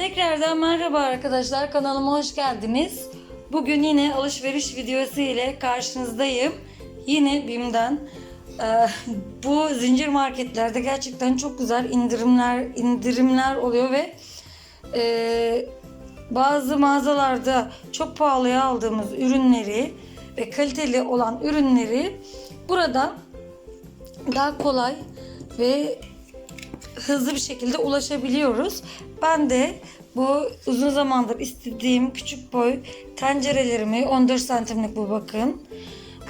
Tekrardan merhaba arkadaşlar kanalıma hoş geldiniz. Bugün yine alışveriş videosu ile karşınızdayım. Yine BİM'den. Ee, bu zincir marketlerde gerçekten çok güzel indirimler indirimler oluyor ve e, bazı mağazalarda çok pahalıya aldığımız ürünleri ve kaliteli olan ürünleri burada daha kolay ve hızlı bir şekilde ulaşabiliyoruz. Ben de bu uzun zamandır istediğim küçük boy tencerelerimi 14 santimlik bu bakın.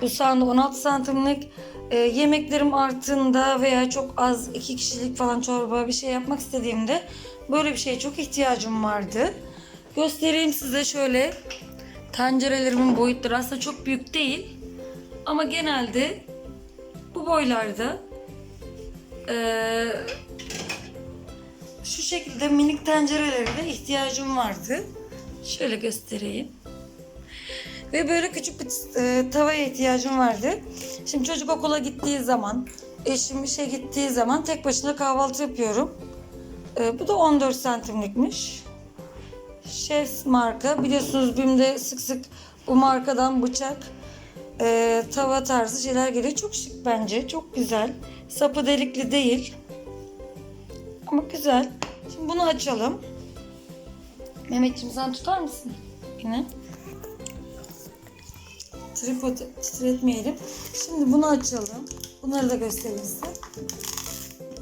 Bu sanda 16 santimlik e, yemeklerim arttığında veya çok az iki kişilik falan çorba bir şey yapmak istediğimde böyle bir şeye çok ihtiyacım vardı. Göstereyim size şöyle tencerelerimin boyutları aslında çok büyük değil ama genelde bu boylarda eee şu şekilde minik tencerelere ihtiyacım vardı. Şöyle göstereyim. Ve böyle küçük bir e, tavaya ihtiyacım vardı. Şimdi çocuk okula gittiği zaman, eşim işe gittiği zaman tek başına kahvaltı yapıyorum. E, bu da 14 santimlikmiş. Chef's marka. Biliyorsunuz BİM'de sık sık bu markadan bıçak, e, tava tarzı şeyler geliyor. Çok şık bence. Çok güzel. Sapı delikli değil. Ama güzel. Şimdi bunu açalım. Mehmetciğim sen tutar mısın? Yine. Tripod titretmeyelim. Şimdi bunu açalım. Bunları da göstereyim size.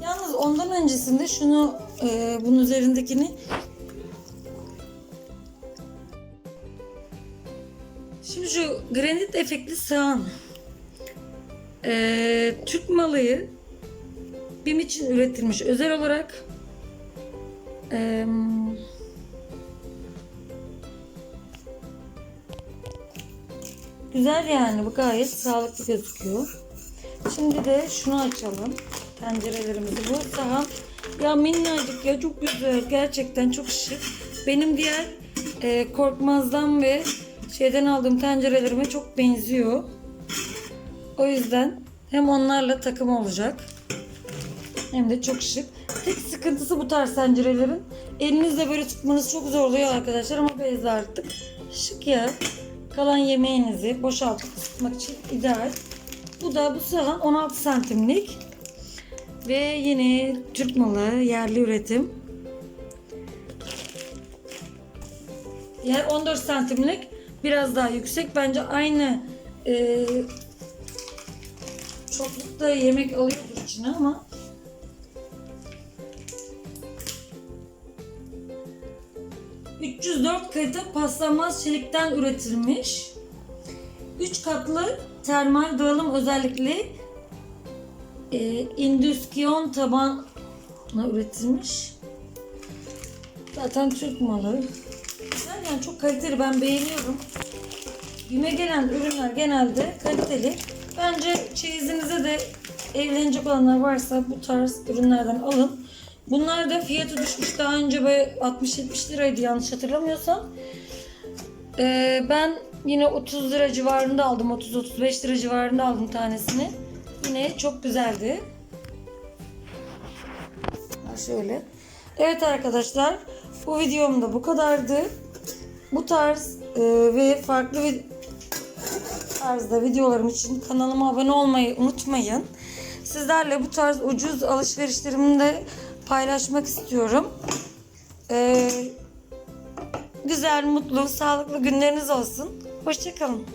Yalnız ondan öncesinde şunu e, bunun üzerindekini Şimdi şu granit efektli sağan e, Türk malıyı BİM için üretilmiş özel olarak eee, güzel yani bu gayet sağlıklı gözüküyor. Şimdi de şunu açalım. Tencerelerimizi. Bu sahan ya minnacık ya çok güzel. Gerçekten çok şık. Benim diğer eee, korkmazdan ve şeyden aldığım tencerelerime çok benziyor. O yüzden hem onlarla takım olacak. Hem de çok şık. Tek sıkıntısı bu tarz tencerelerin. Elinizle böyle tutmanız çok zorluyor arkadaşlar ama bezle artık. Şık ya. Kalan yemeğinizi boşaltıp ısıtmak için ideal. Bu da bu sahan 16 santimlik. Ve yine Türk malı yerli üretim. Diğer 14 santimlik biraz daha yüksek. Bence aynı e, çoklukta yemek alıyordur içine ama 304 kalite paslanmaz çelikten üretilmiş. 3 katlı termal dağılım özellikli e, indüksiyon tabanla üretilmiş. Zaten Türk malı. Güzel yani çok kaliteli ben beğeniyorum. Bime gelen ürünler genelde kaliteli. Bence çeyizinize de evlenecek olanlar varsa bu tarz ürünlerden alın. Bunlar da fiyatı düşmüş. Daha önce böyle 60-70 liraydı yanlış hatırlamıyorsam. Ee, ben yine 30 lira civarında aldım. 30-35 lira civarında aldım tanesini. Yine çok güzeldi. Ha şöyle. Evet arkadaşlar. Bu videom da bu kadardı. Bu tarz e, ve farklı vid- tarzda videolarım için kanalıma abone olmayı unutmayın. Sizlerle bu tarz ucuz alışverişlerimi de paylaşmak istiyorum. Ee, güzel, mutlu, sağlıklı günleriniz olsun. Hoşçakalın.